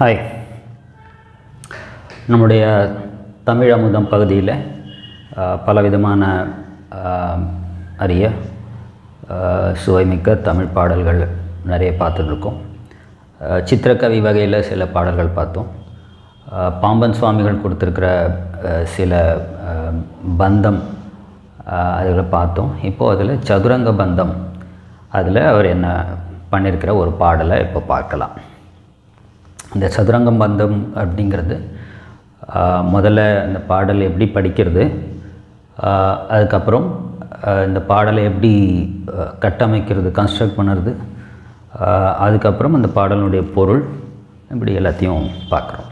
Hi நம்முடைய தமிழ் அமுதம் பகுதியில் பலவிதமான அரிய சுவைமிக்க தமிழ் பாடல்கள் நிறைய பார்த்துட்ருக்கோம். சித்திரக்கவி வகையில் சில பாடல்கள் பார்த்தோம். பாம்பன் சுவாமிகள் கொடுத்துருக்கிற சில பந்தம் அதில் பார்த்தோம். இப்போது அதில் சதுரங்க பந்தம் அதில் அவர் என்ன பண்ணியிருக்கிற ஒரு பாடலை இப்போ பார்க்கலாம். இந்த சதுரங்கம் பந்தம் அப்படிங்கிறது முதல்ல இந்த பாடல் எப்படி படிக்கிறது அதுக்கப்புறம் இந்த பாடலை எப்படி கட்டமைக்கிறது கன்ஸ்ட்ரக்ட் பண்ணுறது அதுக்கப்புறம் அந்த பாடலுடைய பொருள் இப்படி எல்லாத்தையும் பார்க்குறோம்.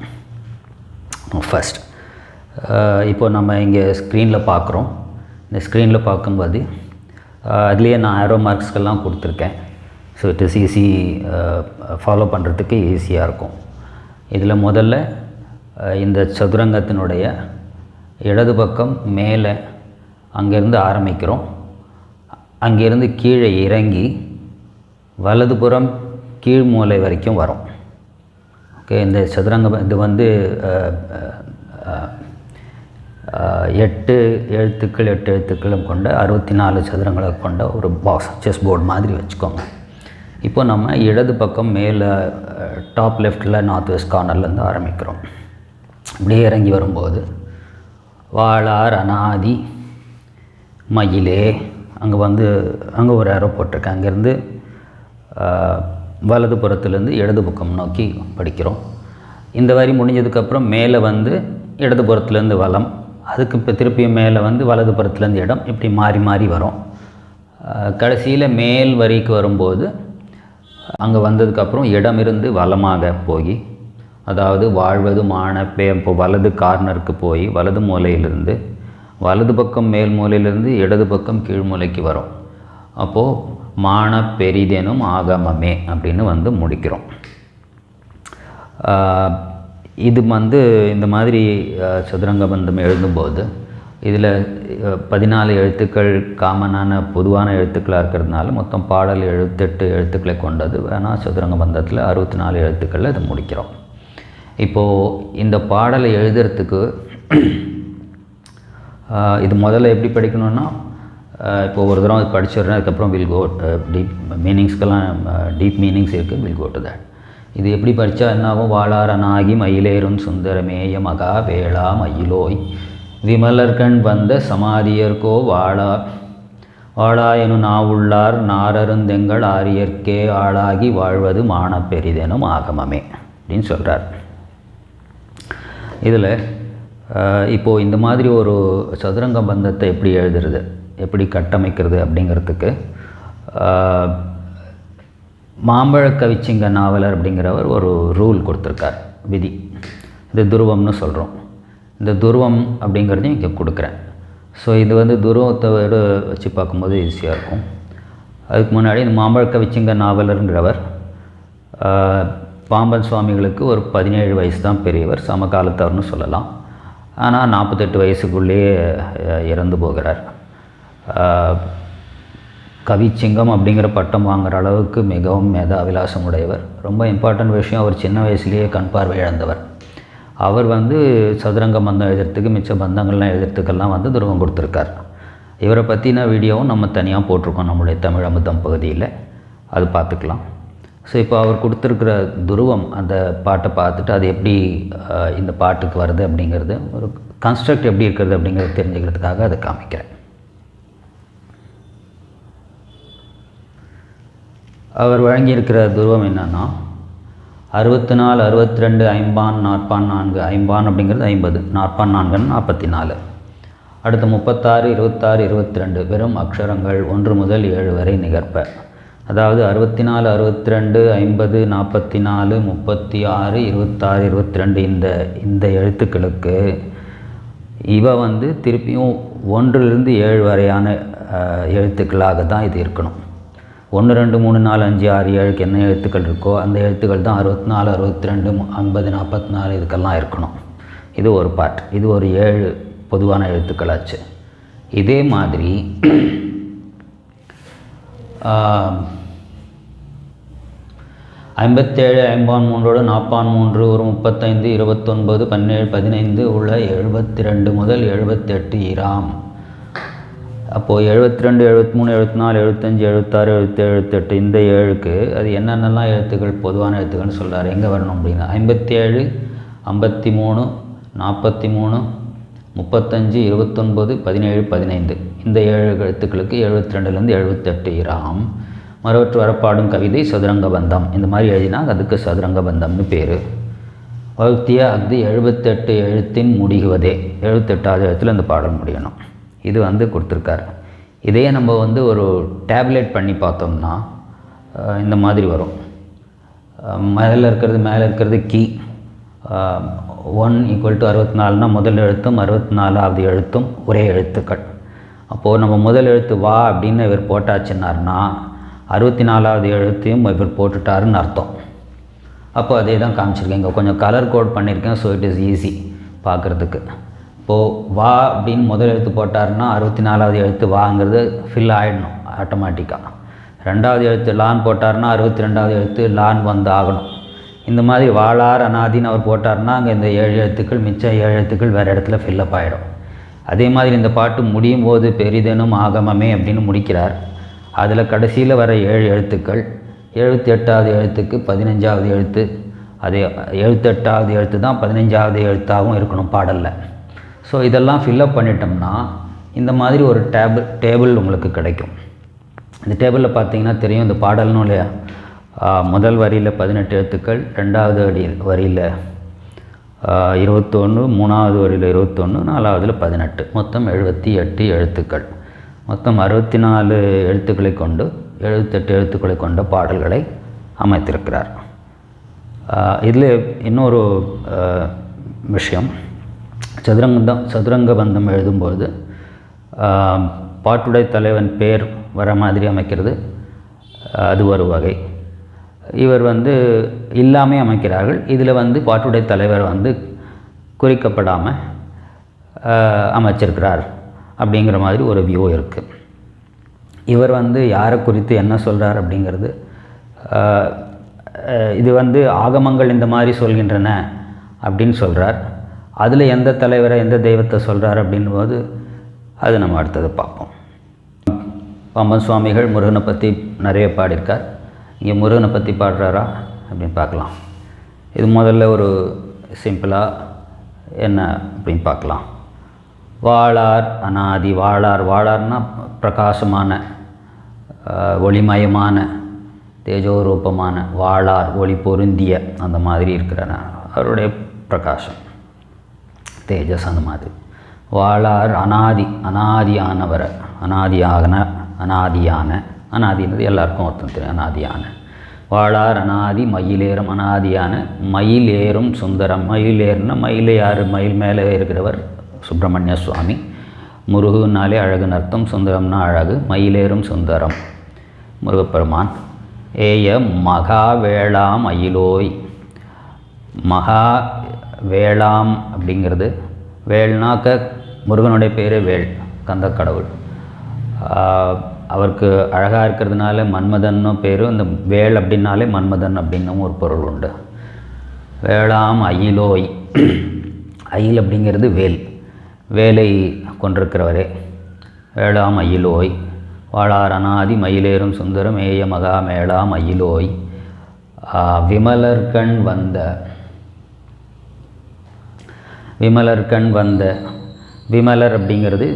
ஃபஸ்ட் இப்போ நம்ம இங்கே ஸ்க்ரீனில் பார்க்குறோம். இந்த ஸ்க்ரீனில் பார்க்கும்போது அதுலேயே நான் ஆரோ மார்க்ஸ்க்கெல்லாம் கொடுத்துருக்கேன். So it is easy follow பண்ணுறதுக்கு ஈஸியாக இருக்கும். இதில் முதல்ல இந்த சதுரங்கத்தினுடைய இடது பக்கம் மேலே அங்கேருந்து ஆரம்பிக்கிறோம். அங்கேருந்து கீழே இறங்கி வலதுபுறம் கீழ் மூலை வரைக்கும் வரும். ஓகே இந்த சதுரங்க இது வந்து எட்டு எழுத்துக்கள் எட்டு எழுத்துக்களும் கொண்ட அறுபத்தி நாலு சதுரங்களை கொண்ட ஒரு பாக்ஸ் செஸ் போர்டு மாதிரி வச்சுக்கோங்க. இப்போ நம்ம இடது பக்கம் மேலே டாப் லெஃப்டில் நார்த் வெஸ்ட் கார்னர்லேருந்து ஆரம்பிக்கிறோம். இப்படியே இறங்கி வரும்போது வாழார் அனாதி மயிலே அங்கே வந்து அங்கே ஒரு ஏரோ போட்டிருக்கேன் அங்கேருந்து வலது புறத்துலேருந்து இடது பக்கம் நோக்கி படிக்கிறோம். இந்த வரி முடிஞ்சதுக்கப்புறம் மேலே வந்து இடது புறத்துலேருந்து வலம் அதுக்கு இப்போ திருப்பியும் மேலே வந்து வலது புறத்துலேருந்து இடம் இப்படி மாறி மாறி வரும். கடைசியில் மேல் வரிக்கு வரும்போது அங்கே வந்ததுக்கப்புறம் இடமிருந்து வலமாக போய் அதாவது வாழ்வது மான பே இப்போ வலது கார்னருக்கு போய் வலது மூலையிலிருந்து வலது பக்கம் மேல் மூலையிலிருந்து இடது பக்கம் கீழ் மூலைக்கு வரும். அப்போது மான பெரிதெனும் ஆகமமே அப்படின்னு வந்து முடிக்கிறோம். இது வந்து இந்த மாதிரி சதுரங்க பந்தம் எழுதும்போது இதில் பதினாலு எழுத்துக்கள் காமனான பொதுவான எழுத்துக்களாக இருக்கிறதுனால மொத்தம் பாடல் எழுபத்தெட்டு எழுத்துக்களை கொண்டது. வேணால் சதுரங்க பந்தத்தில் அறுபத்தி நாலு எழுத்துக்களில் இதை முடிக்கிறோம். இப்போது இந்த பாடலை எழுதுறதுக்கு இது முதல்ல எப்படி படிக்கணும்னா இப்போ ஒரு தடவை படிச்சிடுறேன் அதுக்கப்புறம் வில் கோ டீப் மீனிங்ஸ்க்கெல்லாம் டீப் மீனிங்ஸ் இருக்குது வில் கோ டு தட் இது எப்படி படித்தா என்னாகும்? வாழாரனாகி மயிலேறும் சுந்தரமேய மகா வேளா மயிலோய் விமலர்கண் வந்த சமாதியர்கோ வாழா. வாழா எனும் நாவுள்ளார் நாரருந்தெங்கள் ஆரியர்க்கே ஆளாகி வாழ்வது மானப்பெரிதெனும் ஆகமமே அப்படின்னு சொல்கிறார் இதில் இப்போது இந்த மாதிரி ஒரு சதுரங்க பந்தத்தை எப்படி எழுதுறது எப்படி கட்டமைக்கிறது அப்படிங்கிறதுக்கு மாம்பழ கவிச்சிங்க நாவலர் அப்படிங்கிறவர் ஒரு ரூல் கொடுத்துருக்கார் விதி. இது துருவம்னு சொல்கிறோம் இந்த துருவம் அப்படிங்கிறதையும் இங்கே கொடுக்குறேன். ஸோ இது வந்து துருவத்தை விட வச்சு பார்க்கும்போது ஈஸியாக இருக்கும். அதுக்கு முன்னாடி இந்த மாம்பழ கவிச்சிங்க நாவலருங்கிறவர் பாம்பன் சுவாமிகளுக்கு ஒரு பதினேழு வயசு தான் பெரியவர் சமகாலத்தவர்னு சொல்லலாம். ஆனால் நாற்பத்தெட்டு வயசுக்குள்ளேயே இறந்து போகிறார். கவிச்சிங்கம் அப்படிங்கிற பட்டம் வாங்குற அளவுக்கு மிகவும் மேதாவிலாசம் உடையவர் ரொம்ப இம்பார்ட்டன்ட் விஷயம் அவர் சின்ன வயசுலேயே கண் பார்வை இழந்தவர். அவர் வந்து சதுரங்க பந்தம் எழுதுறதுக்கு மிச்ச பந்தங்கள்லாம் எழுதுறதுக்கெல்லாம் வந்து துருவம் கொடுத்துருக்கார். இவரை பற்றின வீடியோவும் நம்ம தனியாக போட்டிருக்கோம் நம்முடைய தமிழ் அமுதம் பகுதியில். அது பார்த்துக்கலாம். ஸோ இப்போ அவர் கொடுத்துருக்கிற துருவம் அந்த பாட்டை பார்த்துட்டு அது எப்படி இந்த பாட்டுக்கு வருது அப்படிங்கிறது ஒரு கன்ஸ்ட்ரக்ட் எப்படி இருக்கிறது அப்படிங்கிறது தெரிஞ்சுக்கிறதுக்காக அதை காமிக்கிறேன். அவர் வழங்கியிருக்கிற துருவம் என்னென்னா அறுபத்தி நாலு அறுபத்தி ரெண்டு ஐம்பான் நாற்பான் நான்கு ஐம்பான் அப்படிங்கிறது ஐம்பது நாற்பான் நான்குன்னு நாற்பத்தி நாலு அடுத்து முப்பத்தாறு இருபத்தாறு இருபத்தி ரெண்டு வெறும் அக்ஷரங்கள் ஒன்று முதல் ஏழு வரை நிகர்ப்ப. அதாவது அறுபத்தி நாலு அறுபத்தி ரெண்டு ஐம்பது நாற்பத்தி நாலு முப்பத்தி ஆறு இருபத்தாறு இருபத்தி ரெண்டு இந்த இந்த எழுத்துக்களுக்கு இவ வந்து திருப்பியும் ஒன்றிலிருந்து ஏழு வரையான எழுத்துக்களாக தான் இது இருக்கணும். ஒன்று ரெண்டு மூணு நாலு அஞ்சு ஆறு ஏழுக்கு என்ன எழுத்துக்கள் இருக்கோ அந்த எழுத்துக்கள் தான் அறுபத்தி நாலு அறுபத்தி ரெண்டு ஐம்பது நாற்பத்தி நாலு இதுக்கெல்லாம் இருக்கணும். இது ஒரு பார்ட் இது ஒரு ஏழு பொதுவான எழுத்துக்களாச்சு. இதே மாதிரி ஐம்பத்தேழு ஐம்பான் மூன்றோடு நாற்பான் மூன்று ஒரு முப்பத்தைந்து இருபத்தொன்பது பன்னேழு பதினைந்து உள்ள எழுபத்தி ரெண்டு முதல் எழுபத்தெட்டு இராம். அப்போது எழுபத்தி ரெண்டு எழுபத்தி மூணு எழுபத்தி நாலு எழுபத்தஞ்சி எழுபத்தாறு எழுபத்தேழு எழுபத்தெட்டு இந்த ஏழுக்கு அது என்னென்னலாம் எழுத்துக்கள் பொதுவான எழுத்துக்கள்னு சொல்கிறார் எங்கே வரணும் அப்படின்னா ஐம்பத்தி ஏழு ஐம்பத்தி மூணு நாற்பத்தி மூணு முப்பத்தஞ்சு இருபத்தொன்பது பதினேழு பதினைந்து. இந்த ஏழு எழுத்துக்களுக்கு எழுபத்தி ரெண்டுலேருந்து எழுபத்தெட்டு இராம். மறுவற்று வரப்பாடும் கவிதை சதுரங்க பந்தம். இந்த மாதிரி எழுதினா அதுக்கு சதுரங்க பந்தம்னு பேர். வகுத்திய அஃது எழுபத்தெட்டு எழுத்தின் முடிகுவதே. எழுபத்தெட்டாவது எழுத்தில் இந்த பாடல் முடியணும். இது வந்து கொடுத்துருக்காரு. இதே நம்ம வந்து ஒரு டேப்லெட் பண்ணி பார்த்தோம்னா இந்த மாதிரி வரும். மேலே இருக்கிறது மேலே இருக்கிறது கீ ஒன் ஈக்குவல் டு அறுபத்தி நாலுனால் முதல் எழுத்தும் அறுபத்தி நாலாவது எழுத்தும் ஒரே எழுத்துக்கள். அப்போது நம்ம முதல் எழுத்து வா அப்படின்னு இவர் போட்டாச்சுன்னார்னா அறுபத்தி நாலாவது எழுத்தையும் இவர் போட்டுட்டாருன்னு அர்த்தம். அப்போ அதே தான் காமிச்சிருக்கேன். இங்கே கொஞ்சம் கலர் கோட் பண்ணியிருக்கேன் ஸோ இட் இஸ் ஈஸி பார்க்குறதுக்கு. இப்போது வா அப்படின்னு முதல் எழுத்து போட்டாருன்னா அறுபத்தி நாலாவது எழுத்து வாங்கிறது ஃபில் ஆகிடணும் ஆட்டோமேட்டிக்காக ரெண்டாவது எழுத்து லான் போட்டாருன்னா அறுபத்தி ரெண்டாவது எழுத்து லான் வந்து ஆகணும் இந்த மாதிரி வாளார் அனாதின்னு அவர் போட்டார்னா அங்கே இந்த ஏழு எழுத்துக்கள் மிச்சம் ஏழு எழுத்துக்கள் வேறு இடத்துல ஃபில்லப் ஆகிடும் அதே மாதிரி இந்த பாட்டு முடியும் போது பெரிதெனும் ஆகமமே அப்படின்னு முடிக்கிறார். அதில் கடைசியில் வர ஏழு எழுத்துக்கள் எழுபத்தி எட்டாவது எழுத்துக்கு பதினஞ்சாவது எழுத்து அதே எழுபத்தெட்டாவது எழுத்து தான் பதினஞ்சாவது எழுத்தாகவும் இருக்கணும் பாடலில். ஸோ இதெல்லாம் ஃபில்லப் பண்ணிட்டோம்னா இந்த மாதிரி ஒரு டேபிள் டேபிள் உங்களுக்கு கிடைக்கும். இந்த டேபிளில் பார்த்தீங்கன்னா தெரியும் இந்த பாடல்னுடைய இல்லையா? முதல் வரியில் பதினெட்டு எழுத்துக்கள் ரெண்டாவது அடி வரியில் இருபத்தொன்று மூணாவது வரியில் இருபத்தொன்று நாலாவதில் பதினெட்டு. மொத்தம் எழுபத்தி எட்டு எழுத்துக்கள். மொத்தம் அறுபத்தி நாலு எழுத்துக்களை கொண்டு எழுபத்தெட்டு எழுத்துக்களை கொண்ட பாடல்களை அமைத்திருக்கிறார். இதில் இன்னொரு விஷயம். சதுரங்கம் சதுரங்க பந்தம் எழுதும்போது பாட்டுடை தலைவன் பேர் வர மாதிரி அமைக்கிறது அது ஒரு வகை. இவர் வந்து இல்லாமே அமைக்கிறார்கள். இதில் வந்து பாட்டுடை தலைவர் வந்து குறிக்கப்படாமல் அமைச்சிருக்கிறார் அப்படிங்கிற மாதிரி ஒரு வியூ இருக்குது இவர் வந்து யாரை குறித்து என்ன சொல்கிறார் அப்படிங்கிறது இது வந்து ஆகமங்கள் இந்த மாதிரி சொல்கின்றன அப்படின்னு சொல்கிறார் அதில் எந்த தலைவரை எந்த தெய்வத்தை சொல்கிறார் அப்படின்போது அது நம்ம அடுத்தது பார்ப்போம். பம்பன் சுவாமிகள் முருகனை பற்றி நிறைய பாடியிருக்கார். இங்கே முருகனை பற்றி பாடுறாரா அப்படின்னு பார்க்கலாம். இது முதல்ல ஒரு சிம்பிளாக என்ன அப்படின்னு பார்க்கலாம். வாளார் அனாதி வாழார். வாழார்னா பிரகாசமான ஒளிமயமான தேஜோரூபமான வாளார் ஒளி பொருந்திய அந்த மாதிரி இருக்கிற அவருடைய பிரகாசம். தேஜஸ் அது வாழார் அனாதி அனாதியானவர் அனாதியான அனாதியான அனாதினது எல்லாருக்கும் ஒருத்தன் தெரியும் அனாதியான. வாழார் அனாதி மயிலேறும் அனாதியான மயிலேறும் சுந்தரம். மயிலேறுனா மயிலையாறு யார்? மயில் மேலே இருக்கிறவர் சுப்பிரமணிய சுவாமி. முருகுனாலே அழகுன்னு அர்த்தம் சுந்தரம்னா அழகு மயிலேறும் சுந்தரம். முருகப்பெருமான் ஏய மகா மயிலோய். மகா வேளாம் அப்படிங்கிறது. வேல்னாக்க முருகனுடைய பேர் வேல் கந்த கடவுள் அவருக்கு அழகாக இருக்கிறதுனால மன்மதன்னு பேரும் இந்த வேல் அப்படின்னாலே மன்மதன் அப்படின்னும் ஒரு பொருள் உண்டு. வேளாம் அயிலோய். அயில் அப்படிங்கிறது வேல். வேலை கொண்டிருக்கிறவரே. வேளாம் அயிலோய். வாழார் அனாதி மயிலேறும் சுந்தரம் ஏய மகா மேளாம் அயிலோய். விமலர்கண் வந்த விமலர் கண் வந்த விமலர் அப்படிங்கிறது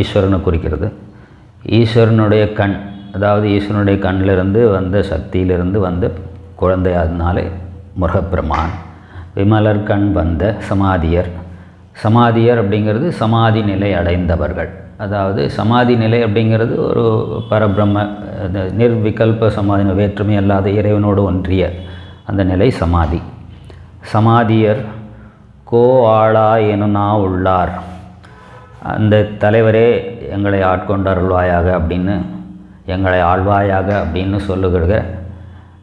ஈஸ்வரனை குறிக்கிறது. ஈஸ்வரனுடைய கண் அதாவது ஈஸ்வரனுடைய கண்ணிலிருந்து வந்த சக்தியிலிருந்து வந்த குழந்தை அதனாலே முருகப்பெருமான். விமலர் கண் வந்த சமாதியர். சமாதியர் அப்படிங்கிறது சமாதி நிலை அடைந்தவர்கள். அதாவது சமாதி நிலை அப்படிங்கிறது ஒரு பரபிரம்ம நிர்விகல்ப சமாதி வேற்றுமை அல்லாத இறைவனோடு ஒன்றிய அந்த நிலை சமாதி. சமாதியர் கோ ஆளா எனுனா உள்ளார். அந்த தலைவரே எங்களை ஆட்கொண்டருள்வாயாக அப்படின்னு எங்களை ஆழ்வாயாக அப்படின்னு சொல்லுகிற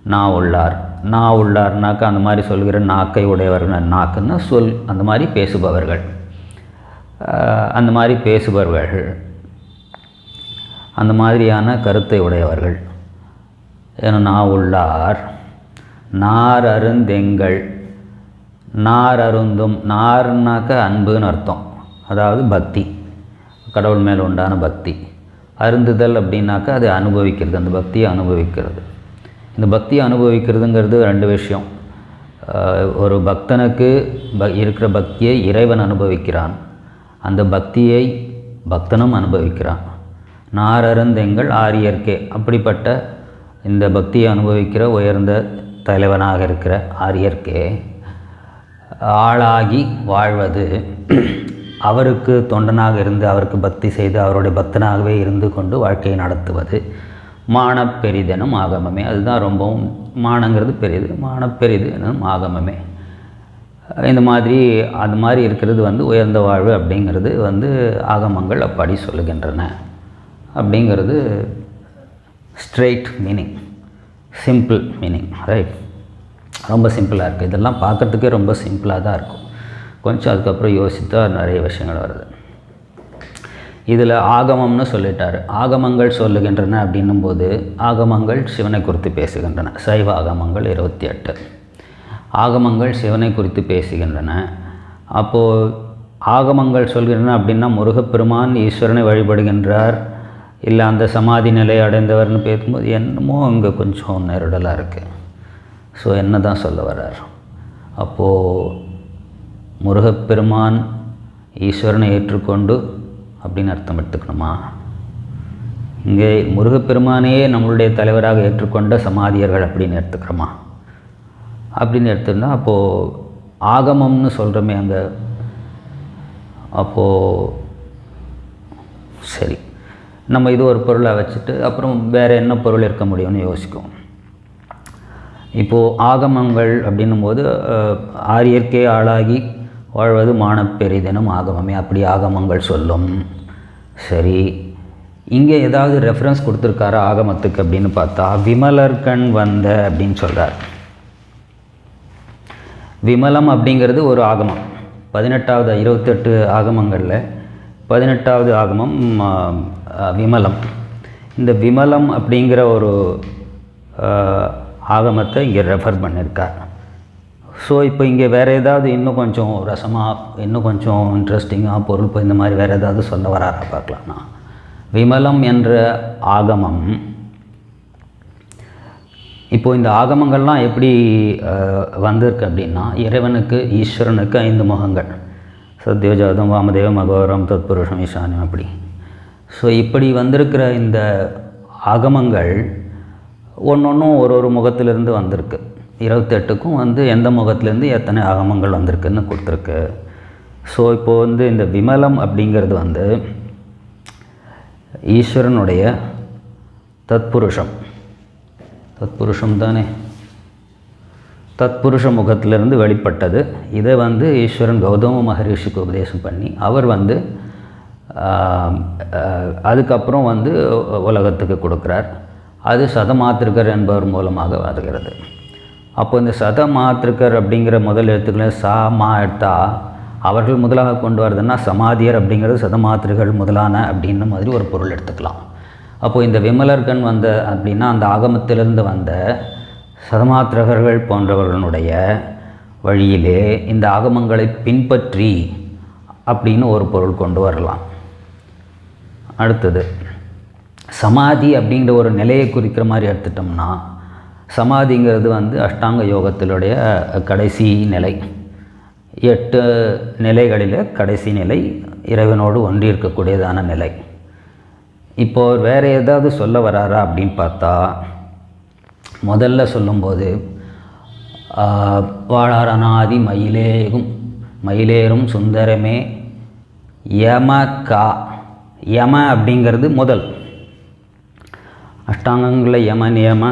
நா உள்ளார். நா உள்ளார்னாக்க அந்த மாதிரி சொல்கிற நாக்கை உடையவர்கள் நாக்குன்னு சொல் அந்த மாதிரி பேசுபவர்கள். அந்த மாதிரி பேசுபவர்கள். அந்த மாதிரியான கருத்தை உடையவர்கள். ஏன்னா நான் உள்ளார். நார் அருந்தெங்கள். நார் அருந்தும் நார்னாக்க அன்புன்னு அர்த்தம். அதாவது பக்தி. கடவுள் மேலே உண்டான பக்தி. அருந்துதல் அப்படின்னாக்கா அது அனுபவிக்கிறது அந்த பக்தியை அனுபவிக்கிறது. இந்த பக்தியை அனுபவிக்கிறதுங்கிறது ரெண்டு விஷயம். ஒரு பக்தனுக்கு ப இருக்கிற பக்தியை இறைவன் அனுபவிக்கிறான். அந்த பக்தியை பக்தனும் அனுபவிக்கிறான். நாரருந்தெங்கள் ஆரியர்க்கே அப்படிப்பட்ட இந்த பக்தியை அனுபவிக்கிற உயர்ந்த தலைவனாக இருக்கிற ஆரியர்க்கே ஆளாகி வாழ்வது. அவருக்கு தொண்டனாக இருந்து அவருக்கு பக்தி செய்து அவருடைய பக்தனாகவே இருந்து கொண்டு வாழ்க்கையை நடத்துவது. மானப்பெரிதெனும் ஆகமமே. அதுதான் ரொம்பவும் மானங்கிறது பெரிது மானப்பெரிது எனும் ஆகமமே. இந்த மாதிரி அது மாதிரி இருக்கிறது வந்து உயர்ந்த வாழ்வு அப்படிங்கிறது வந்து ஆகமங்கள் அப்படி சொல்லுகின்றன. அப்படிங்கிறது straight meaning simple meaning right ரொம்ப சிம்பிளாக இருக்குது இதெல்லாம் பார்க்குறதுக்கே ரொம்ப சிம்பிளாக தான் இருக்கும். கொஞ்சம் அதுக்கப்புறம் யோசித்தா நிறைய விஷயங்கள் வருது. இதில் ஆகமம்னு சொல்லிட்டார். ஆகமங்கள் சொல்லுகின்றன அப்படின்னும் போது ஆகமங்கள் சிவனை குறித்து பேசுகின்றன. சைவ ஆகமங்கள் இருபத்தி எட்டு. ஆகமங்கள் சிவனை குறித்து பேசுகின்றன. அப்போது ஆகமங்கள் சொல்கின்றன அப்படின்னா முருகப்பெருமான் ஈஸ்வரனை வழிபடுகின்றார். இல்லை அந்த சமாதி நிலை அடைந்தவர்னு பேசும்போது என்னமோ அங்கே கொஞ்சம் நெருடலாக இருக்குது ஸோ என்ன தான் சொல்ல வர்றார்? அப்போது முருகப்பெருமான் ஈஸ்வரனை ஏற்றுக்கொண்டு அப்படின்னு அர்த்தம் எடுத்துக்கணுமா? இங்கே முருகப்பெருமானையே நம்மளுடைய தலைவராக ஏற்றுக்கொண்ட சமாதியர்கள் அப்படின்னு எடுத்துக்கிறோமா? அப்படின்னு எடுத்துருந்தா அப்போது ஆகமம்னு சொல்கிறோமே அங்கே. அப்போது சரி. நம்ம இது ஒரு பொருளை வச்சுட்டு அப்புறம் வேறு என்ன பொருள் இருக்க முடியும்னு யோசிக்கும் இப்போது ஆகமங்கள் அப்படின்னும் போது ஆரியற்கே ஆளாகி வாழ்வது மானப்பெரிதெனும் ஆகமமே. அப்படி ஆகமங்கள் சொல்லும். சரி. இங்கே ஏதாவது ரெஃபரன்ஸ் கொடுத்துருக்காரா ஆகமத்துக்கு அப்படின்னு பார்த்தா விமலர்கண் வந்த அப்படின்னு சொல்கிறார் விமலம் அப்படிங்கிறது ஒரு ஆகமம். பதினெட்டாவது இருபத்தெட்டு ஆகமங்களில் பதினெட்டாவது ஆகமம் விமலம். இந்த விமலம் அப்படிங்கிற ஒரு ஆகமத்தை இங்கே ரெஃபர் பண்ணியிருக்கார் ஸோ இப்போ இங்கே வேறு ஏதாவது இன்னும் கொஞ்சம் ரசமாக இன்னும் கொஞ்சம் இன்ட்ரெஸ்டிங்காக பொருள் இப்போ இந்த மாதிரி வேறு ஏதாவது சொல்ல வராரா பார்க்கலாம்னா விமலம் என்ற ஆகமம். இப்போ இந்த ஆகமங்கள்லாம் எப்படி வந்திருக்கு அப்படின்னா இறைவனுக்கு ஈஸ்வரனுக்கு ஐந்து முகங்கள். சத்யோஜாதம் வாமதேவம் அகோரம் தத்புருஷம் ஈசானியம் அப்படி. ஸோ இப்படி வந்திருக்கிற இந்த ஆகமங்கள் ஒன்றொன்றும் ஒரு ஒரு முகத்திலிருந்து வந்திருக்கு. இருபத்தெட்டுக்கும் வந்து எந்த முகத்திலேருந்து எத்தனை ஆகமங்கள் வந்திருக்குன்னு கொடுத்துருக்கு. ஸோ இப்போது வந்து இந்த விமலம் அப்படிங்கிறது வந்து ஈஸ்வரனுடைய தத்புருஷம். தத்புருஷம் தானே? தத்புருஷ முகத்திலிருந்து வெளிப்பட்டது. இதை வந்து ஈஸ்வரன் கௌதம மகரிஷிக்கு உபதேசம் பண்ணி அவர் வந்து அதுக்கப்புறம் வந்து உலகத்துக்கு கொடுக்குறார். அது சதமாத்திருக்கர் என்பவர் மூலமாக வருகிறது. அப்போ இந்த சதமாத்திருக்கர் அப்படிங்கிற முதல் எழுத்துக்களை சா மா எடுத்தா அவர்கள் முதலாக கொண்டு வரதுன்னா சமாதியர் அப்படிங்கிறது சதமாத்திருகள் முதலான அப்படின்ன மாதிரி ஒரு பொருள் எடுத்துக்கலாம். அப்போது இந்த விமலர்கண் வந்த அப்படின்னா அந்த ஆகமத்திலிருந்து வந்த சதமாத்திரகர்கள் போன்றவர்களுடைய வழியிலே இந்த ஆகமங்களை பின்பற்றி அப்படின்னு ஒரு பொருள் கொண்டு வரலாம். அடுத்தது சமாதி அப்படிங்கிற ஒரு நிலையை குறிக்கிற மாதிரி எடுத்துட்டோம்னா சமாதிங்கிறது வந்து அஷ்டாங்க யோகத்தினுடைய கடைசி நிலை. எட்டு நிலைகளில் கடைசி நிலை இறைவனோடு ஒன்றி இருக்கக்கூடியதான நிலை. இப்போது வேறு ஏதாவது சொல்ல வராரா அப்படின்னு பார்த்தா முதல்ல சொல்லும்போது ஆஹ், வாழாரநாதி மயிலேகும். மயிலேறும் சுந்தரமே யம கா யம அப்படிங்கிறது முதல். அஷ்டாங்கங்களில் யம நியம.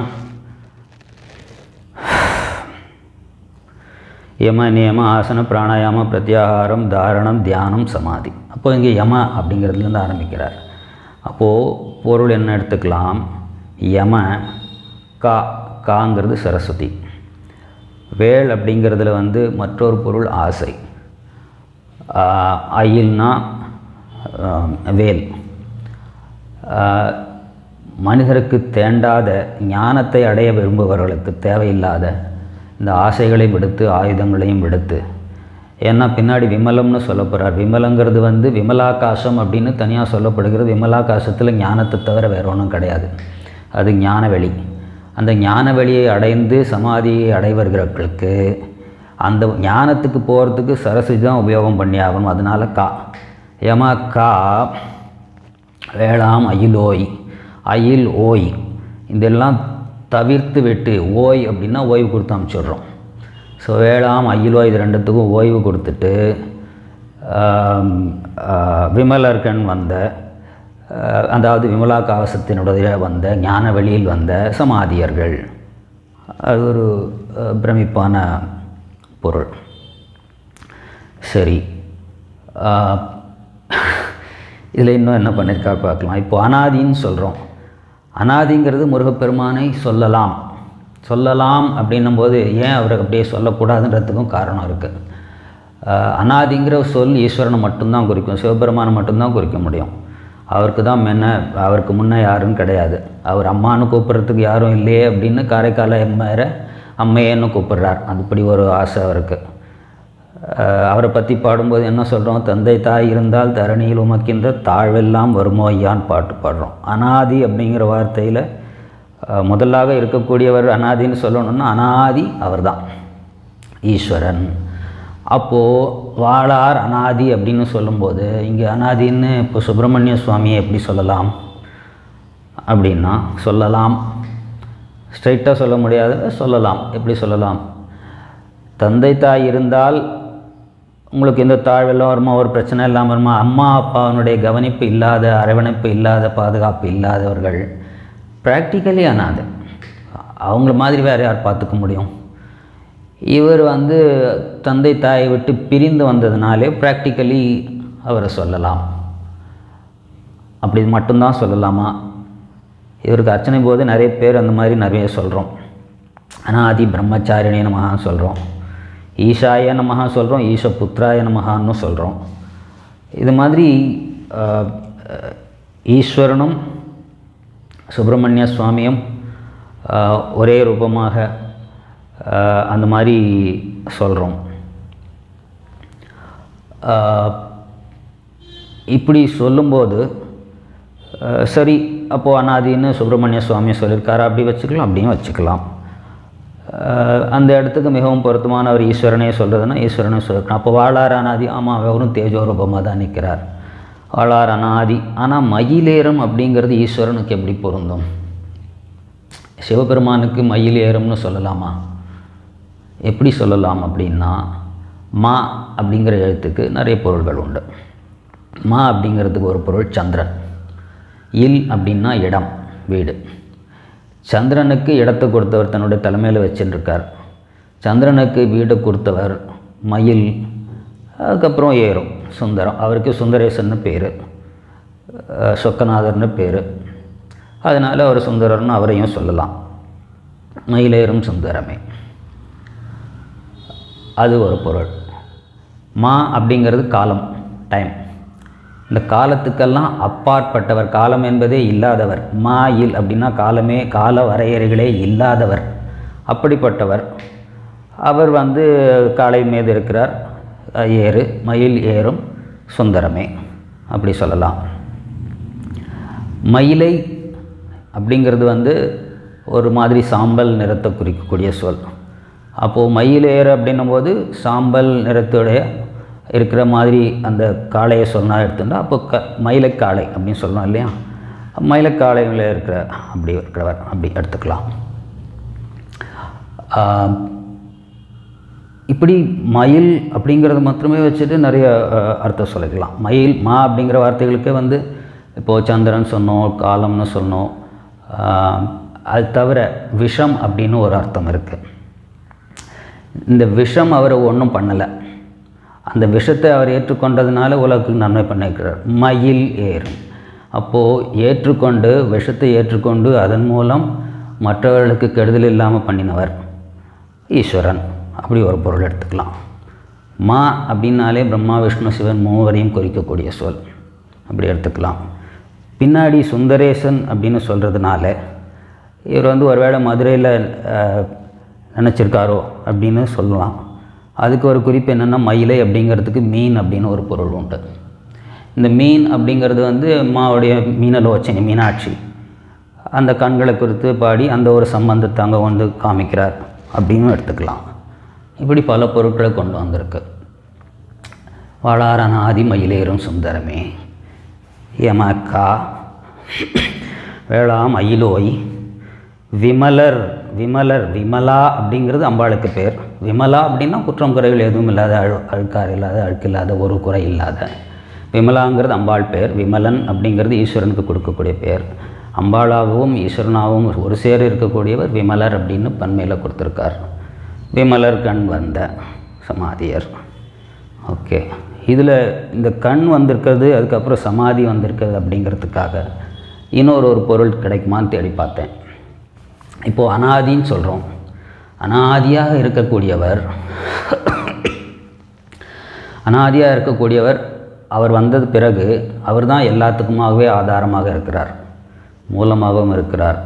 யம நியம ஆசன பிராணாயாம பிரத்யாகாரம் தாரணம் தியானம் சமாதி. அப்போ இங்கே யம அப்படிங்கிறதுலேருந்து ஆரம்பிக்கிறார். அப்போது பொருள் என்ன எடுத்துக்கலாம்? யம கா காங்கிறது சரஸ்வதி. வேல் அப்படிங்கிறதுல வந்து மற்றொரு பொருள் ஆசை. அயில்னா வேல். மனிதருக்கு தேண்டாத ஞானத்தை அடைய விரும்புபவர்களுக்கு தேவையில்லாத இந்த ஆசைகளையும் விடுத்து ஆயுதங்களையும் விடுத்து. ஏன்னா பின்னாடி விமலம்னு சொல்ல போகிறார் விமலங்கிறது வந்து விமலாகாசம் அப்படின்னு தனியாக சொல்லப்படுகிறது. விமலாகாசத்தில் ஞானத்தை தவிர வேற ஒன்றும் கிடையாது. அது ஞானவெளி. அந்த ஞானவெளியை அடைந்து சமாதியை அடைவர்களுக்கு அந்த ஞானத்துக்கு போகிறதுக்கு சரஸ்வதி தான் உபயோகம் பண்ணி ஆகணும். அதனால் கா. ஏமா கா. வேளாம் அயிலோய். அயில் ஓய். இதெல்லாம் தவிர்த்து விட்டு ஓய் அப்படின்னா ஓய்வு கொடுத்து அனுப்பிச்சிடுறோம் ஸோ வேளாம் அயிலோய் இது ரெண்டுத்துக்கும் ஓய்வு கொடுத்துட்டு விமலர்கன் வந்த அதாவது விமலா காவசத்தினுடைய வந்த ஞான வெளியில் வந்த சமாதியர்கள். அது ஒரு பிரமிப்பான பொருள். சரி. இதில் இன்னும் என்ன பண்ணியிருக்கா பார்க்கலாம். இப்போ அனாதின்னு சொல்கிறோம். அனாதிங்கிறது முருகப்பெருமானை சொல்லலாம். சொல்லலாம் அப்படின்னும் போது ஏன் அவரை அப்படியே சொல்லக்கூடாதுன்றதுக்கும் காரணம் இருக்குது அனாதிங்கிற சொல் ஈஸ்வரனை மட்டும்தான் குறிக்கும் சிவபெருமானை மட்டும்தான் குறிக்க முடியும். அவருக்கு தான் முன்ன அவருக்கு முன்னே யாரும் கிடையாது. அவர் அம்மான்னு கூப்பிட்றதுக்கு யாரும் இல்லையே அப்படின்னு காரைக்கால எம்மையரை அம்மையேன்னு கூப்பிட்றார். அதுபடி ஒரு ஆசை அவருக்கு. அவரை பற்றி பாடும்போது என்ன சொல்கிறோம் தந்தை தாய் இருந்தால் தரணியில் உமக்கின்ற தாழ்வெல்லாம் வருமோ? ஐயான்னு பாட்டு பாடுறோம். அனாதி அப்படிங்கிற வார்த்தையில் முதலாக இருக்கக்கூடியவர் அனாதின்னு சொல்லணும்னா அனாதி அவர்தான். ஈஸ்வரன். அப்போது வாளார் அனாதி அப்படின்னு சொல்லும்போது இங்கே அனாதின்னு இப்போ சுப்பிரமணிய சுவாமியை எப்படி சொல்லலாம்? அப்படின்னா சொல்லலாம். ஸ்ட்ரைட்டாக சொல்ல முடியாது சொல்லலாம். எப்படி சொல்லலாம்? தந்தை தாய் இருந்தால் உங்களுக்கு எந்த தாழ்வெல்லாம் வருமா ஒரு பிரச்சனை இல்லாமல் வருமா அம்மா அப்பாவினுடைய கவனிப்பு இல்லாத அரவணைப்பு இல்லாத பாதுகாப்பு இல்லாதவர்கள் ப்ராக்டிக்கலி அது அவங்கள மாதிரி வேறு யார் பார்த்துக்க முடியும்? இவர் வந்து தந்தை தாயை விட்டு பிரிந்து வந்ததுனாலே ப்ராக்டிக்கலி அவரை சொல்லலாம். அப்படி மட்டும்தான் சொல்லலாமா? இவருக்கு அர்ச்சனை போது நிறைய பேர் அந்த மாதிரி நிறைய சொல்கிறோம் ஆனால் அதி பிரம்மச்சாரிணே நம்ம சொல்கிறோம் ஈஷாய நமகா சொல்கிறோம் ஈஷ புத்திராய நமகான்னு சொல்கிறோம் இது மாதிரி ஈஸ்வரனும் சுப்பிரமணிய சுவாமியும் ஒரே ரூபமாக அந்த மாதிரி சொல்கிறோம் இப்படி சொல்லும்போது சரி அப்போது அனாதின்னு சுப்பிரமணிய சுவாமி சொல்லியிருக்காரு? அப்படி வச்சுக்கலாம் அப்படியும் வச்சுக்கலாம். அந்த இடத்துக்கு மிகவும் பொருத்தமான அவர் ஈஸ்வரனே சொல்கிறதுனா ஈஸ்வரனே சொல்லிருக்கணும் அப்போ வாழார் அனாதி ஆமாம் அவரும் தேஜோரூபமாக தான் நிற்கிறார். வாழார் அனாதி. ஆனால் மயிலேறும் அப்படிங்கிறது ஈஸ்வரனுக்கு எப்படி பொருந்தும்? சிவபெருமானுக்கு மயிலேறம்னு சொல்லலாமா? எப்படி சொல்லலாம் அப்படின்னா மா அப்படிங்கிற எழுத்துக்கு நிறைய பொருள்கள் உண்டு. மா அப்படிங்கிறதுக்கு ஒரு பொருள் சந்திரன். இல் அப்படின்னா இடம் வீடு. சந்திரனுக்கு இடத்தை கொடுத்தவர் தன்னுடைய தலைமையில் வச்சுருக்கார் சந்திரனுக்கு வீடு கொடுத்தவர் மயில் அதுக்கப்புறம் ஏறும் சுந்தரம். அவருக்கு சுந்தரேசன்னு பேர். சொக்கநாதர்னு பேர். அதனால் அவர் சுந்தரர்னு அவரையும் சொல்லலாம். மயிலேறும் சுந்தரமே. அது ஒரு பொருள். மா அப்படிங்கிறது காலம் டைம் இந்த காலத்துக்கெல்லாம் அப்பாற்பட்டவர் காலம் என்பதே இல்லாதவர். மாயில் அப்படின்னா காலமே கால வரையறைகளே இல்லாதவர். அப்படிப்பட்டவர். அவர் வந்து காலை மீது இருக்கிறார். ஏறு மயில் ஏறும் சுந்தரமே. அப்படி சொல்லலாம். மயிலை அப்படிங்கிறது வந்து ஒரு மாதிரி சாம்பல் நிறத்தை குறிக்கக்கூடிய சொல். அப்போது மயில் ஏறு அப்படின்னும் போது சாம்பல் நிறத்துடைய இருக்கிற மாதிரி அந்த காளையை சொன்னால் எடுத்துட்டா அப்போ க மயிலைக்காளை அப்படின்னு சொல்லணும் இல்லையா? மயிலக்காளையில் இருக்கிற அப்படி இருக்கிறவர் அப்படி எடுத்துக்கலாம். இப்படி மயில் அப்படிங்கிறது மட்டுமே வச்சுட்டு நிறைய அர்த்தம் சொல்லிக்கலாம். மயில் மா அப்படிங்கிற வார்த்தைகளுக்கே வந்து இப்போது சந்திரன் சொன்னோம் காலம்னு சொன்னோம். அது தவிர விஷம் அப்படின்னு ஒரு அர்த்தம் இருக்குது இந்த விஷம் அவரை ஒன்றும் பண்ணலை. அந்த விஷத்தை அவர் ஏற்றுக்கொண்டதுனால உலகுக்கு நன்மை பண்ணிக்கிறார் மயில் ஏறும். அப்போது ஏற்றுக்கொண்டு விஷத்தை ஏற்றுக்கொண்டு அதன் மூலம் மற்றவர்களுக்கு கெடுதல் இல்லாமல் பண்ணினவர் ஈஸ்வரன். அப்படி ஒரு பொருள் எடுத்துக்கலாம். மா அப்படின்னாலே பிரம்மா விஷ்ணு சிவன் மூவரையும் குறிக்கக்கூடிய சொல். அப்படி எடுத்துக்கலாம். பின்னாடி சுந்தரேசன் அப்படின்னு சொல்கிறதுனால இவர் வந்து ஒருவேளை மதுரையில் நினச்சிருக்காரோ அப்படின்னு சொல்லலாம். அதுக்கு ஒரு குறிப்பு என்னென்னா மயிலை அப்படிங்கிறதுக்கு மீன் அப்படின்னு ஒரு பொருள் உண்டு. இந்த மீன் அப்படிங்கிறது வந்து அம்மாவுடைய மீனலோச்சனை மீனாட்சி. அந்த கண்களை குறித்து பாடி அந்த ஒரு சம்பந்தத்தை அங்கே வந்து காமிக்கிறார் அப்படின்னு எடுத்துக்கலாம். இப்படி பல பொருட்களை கொண்டு வந்திருக்கு. வளாரான ஆதி மயிலேறும் சுந்தரமே. எமக்கா வேளா மயிலோய். விமலர் விமலர் விமலா அப்படிங்கிறது அம்பாளுக்கு பேர். விமலா அப்படின்னா குற்றம் குறைகள் எதுவும் இல்லாத அழு அழுக்கார் இல்லாத அழுக்கு இல்லாத ஒரு குறை இல்லாத. விமலாங்கிறது அம்பாள் பேர். விமலன் அப்படிங்கிறது ஈஸ்வரனுக்கு கொடுக்கக்கூடிய பேர். அம்பாளாகவும் ஈஸ்வரனாகவும் ஒரு சேர இருக்கக்கூடியவர் விமலர் அப்படின்னு பன்மையில் கொடுத்துருக்கார். விமலர் கண் வந்த சமாதியர். ஓகே. இதில் இந்த கண் வந்திருக்கிறது அதுக்கப்புறம் சமாதி வந்திருக்கிறது அப்படிங்கிறதுக்காக இன்னொரு ஒரு பொருள் கிடைக்குமான்னு தேடி பார்த்தேன். இப்போது அனாதின்னு சொல்கிறோம் அனாதியாக இருக்கக்கூடியவர் அனாதியாக இருக்கக்கூடியவர் அவர் வந்தது பிறகு அவர் தான் எல்லாத்துக்குமாகவே ஆதாரமாக இருக்கிறார் மூலமாகவும் இருக்கிறார்.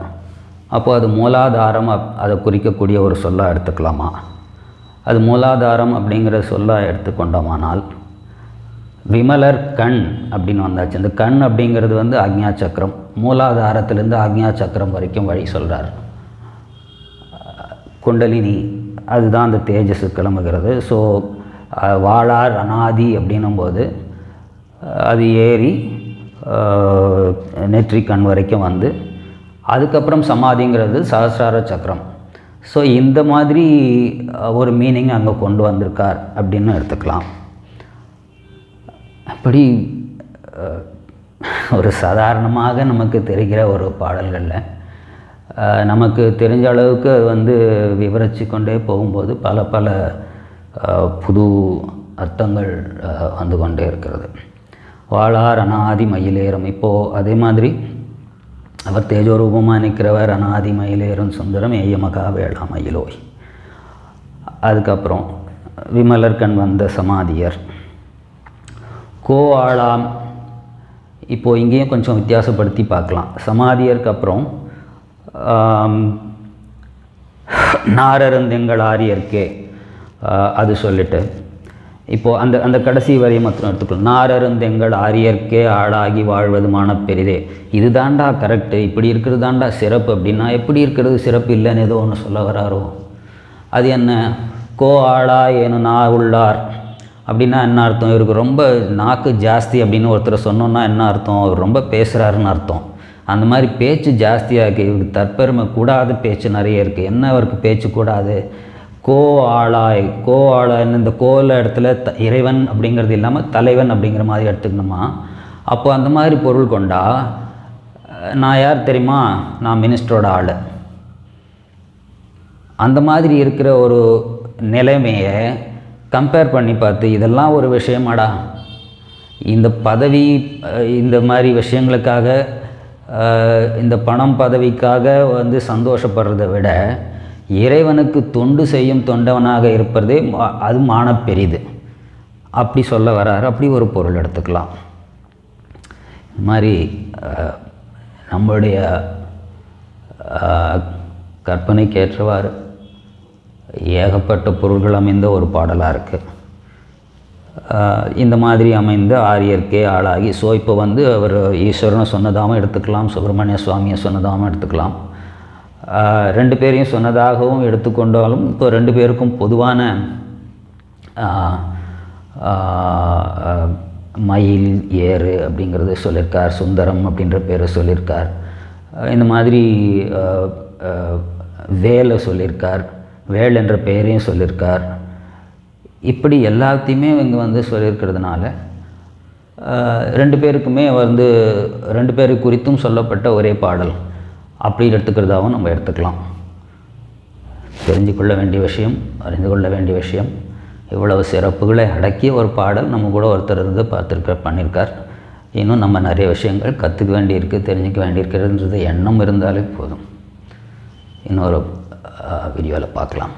அப்போ அது மூலாதாரம் அப் அதை குறிக்கக்கூடிய ஒரு சொல்லாக எடுத்துக்கலாமா? அது மூலாதாரம் அப்படிங்கிற சொல்லாக எடுத்துக்கொண்டோமானால் விமலர் கண் அப்படின்னு வந்தாச்சு. இந்த கண் அப்படிங்கிறது வந்து ஆக்ஞா சக்கரம். மூலாதாரத்திலேருந்து ஆக்ஞா சக்கரம் வரைக்கும் வழி சொல்கிறார் குண்டலினி அதுதான் அந்த தேஜஸ் கிளம்புகிறது. ஸோ வாழார் அனாதி அப்படின்னும்போது அது ஏறி நெற்றி கண் வரைக்கும் வந்து அதுக்கப்புறம் சமாதிங்கிறது சகசிரார சக்கரம். ஸோ இந்த மாதிரி ஒரு மீனிங் அங்கே கொண்டு வந்திருக்கார் அப்படின்னு எடுத்துக்கலாம். அப்படி ஒரு சாதாரணமாக நமக்கு தெரிகிற ஒரு பாடல்களில் நமக்கு தெரிஞ்ச அளவுக்கு அது வந்து விவரித்து கொண்டே போகும்போது பல பல புது அர்த்தங்கள் வந்து கொண்டே இருக்கிறது. வாழார் அனாதி மயிலேறும். இப்போது அதே மாதிரி அவர் தேஜோரூபமாக நிற்கிறவர் அனாதி மயிலேறும் சுந்தரம் ஏயமகா வேளா மயிலோய். அதுக்கப்புறம் விமலர்கண் வந்த சமாதியர். கோ ஆளாம். இப்போது இங்கேயும் கொஞ்சம் வித்தியாசப்படுத்தி பார்க்கலாம். சமாதியருக்கு அப்புறம் நாரருந்தெங்கள் ஆரியர்க்கே அது சொல்லிட்டு. இப்போது அந்த அந்த கடைசி வரியை மாத்திரம் எடுத்துக்கலாம் நாரருந்தெங்கள் ஆரியர்க்கே ஆளாகி வாழ்வதுமான பெரிதே. இது தாண்டா கரெக்டு இப்படி இருக்கிறது தாண்டா சிறப்பு அப்படின்னா எப்படி இருக்கிறது சிறப்பு இல்லைன்னு ஏதோ ஒன்று சொல்ல வராரோ? அது என்ன? கோ ஆளா ஏனு நா உள்ளார். அப்படின்னா என்ன அர்த்தம்? இவருக்கு ரொம்ப நாக்கு ஜாஸ்தி அப்படின்னு ஒருத்தர் சொன்னோன்னா என்ன அர்த்தம்? அவர் ரொம்ப பேசுகிறாருன்னு அர்த்தம். அந்த மாதிரி பேச்சு ஜாஸ்தியாக இருக்குது இவருக்கு தற்பெருமை கூடாத பேச்சு நிறைய இருக்குது என்ன அவருக்கு பேச்சு கூடாது? கோ ஆளாய் கோ ஆளாய்னு இந்த கோல இடத்துல த இறைவன் அப்படிங்கிறது இல்லாமல் தலைவன் அப்படிங்கிற மாதிரி எடுத்துக்கணுமா? அப்போ அந்த மாதிரி பொருள் கொண்டா நான் யார் தெரியுமா? நான் மினிஸ்டரோட ஆள். அந்த மாதிரி இருக்கிற ஒரு நிலைமையை கம்பேர் பண்ணி பார்த்து இதெல்லாம் ஒரு விஷயமாடா. இந்த பதவி இந்த மாதிரி விஷயங்களுக்காக இந்த பணம் பதவிக்காக வந்து சந்தோஷப்படுறதை விட இறைவனுக்கு தொண்டு செய்யும் தொண்டவனாக இருப்பதே அது மான பெரிது அப்படி சொல்ல வராரு. அப்படி ஒரு பொருள் எடுத்துக்கலாம். இது மாதிரி நம்மளுடைய கற்பனைக்கேற்றவாறு ஏகப்பட்ட பொருள்கள் அமைந்த ஒரு பாடலாக இருக்குது இந்த மாதிரி அமைந்த ஆரியர்க்கே ஆளாகி. ஸோ இப்போ வந்து அவர் ஈஸ்வரனை சொன்னதாகவும் எடுத்துக்கலாம் சுப்பிரமணிய சுவாமியை சொன்னதாகவும் எடுத்துக்கலாம். ரெண்டு பேரையும் சொன்னதாகவும் எடுத்துக்கொண்டாலும் இப்போ ரெண்டு பேருக்கும் பொதுவான மயில் ஏறு அப்படிங்கிறது சொல்லியிருக்கார் சுந்தரம் அப்படின்ற பேரை சொல்லியிருக்கார் இந்த மாதிரி வேலை சொல்லியிருக்கார் வேல் என்ற பெயரையும் சொல்லியிருக்கார் இப்படி எல்லாத்தையுமே இங்கே வந்து சொல்லியிருக்கிறதுனால ரெண்டு பேருக்குமே வந்து ரெண்டு பேரு குறித்தும் சொல்லப்பட்ட ஒரே பாடல். அப்படி எடுத்துக்கிறதாகவும் நம்ம எடுத்துக்கலாம். தெரிஞ்சு கொள்ள வேண்டிய விஷயம் அறிந்து கொள்ள வேண்டிய விஷயம். இவ்வளவு சிறப்புகளை அடக்கிய ஒரு பாடல் நம்ம கூட ஒருத்தர் இருந்து பார்த்துருக்க பண்ணியிருக்கார். இன்னும் நம்ம நிறைய விஷயங்கள் கற்றுக்க வேண்டியிருக்கு தெரிஞ்சுக்க வேண்டியிருக்கிறதுன்றது எண்ணம் இருந்தாலே போதும். இன்னொரு வீடியோவில் பார்க்கலாம்.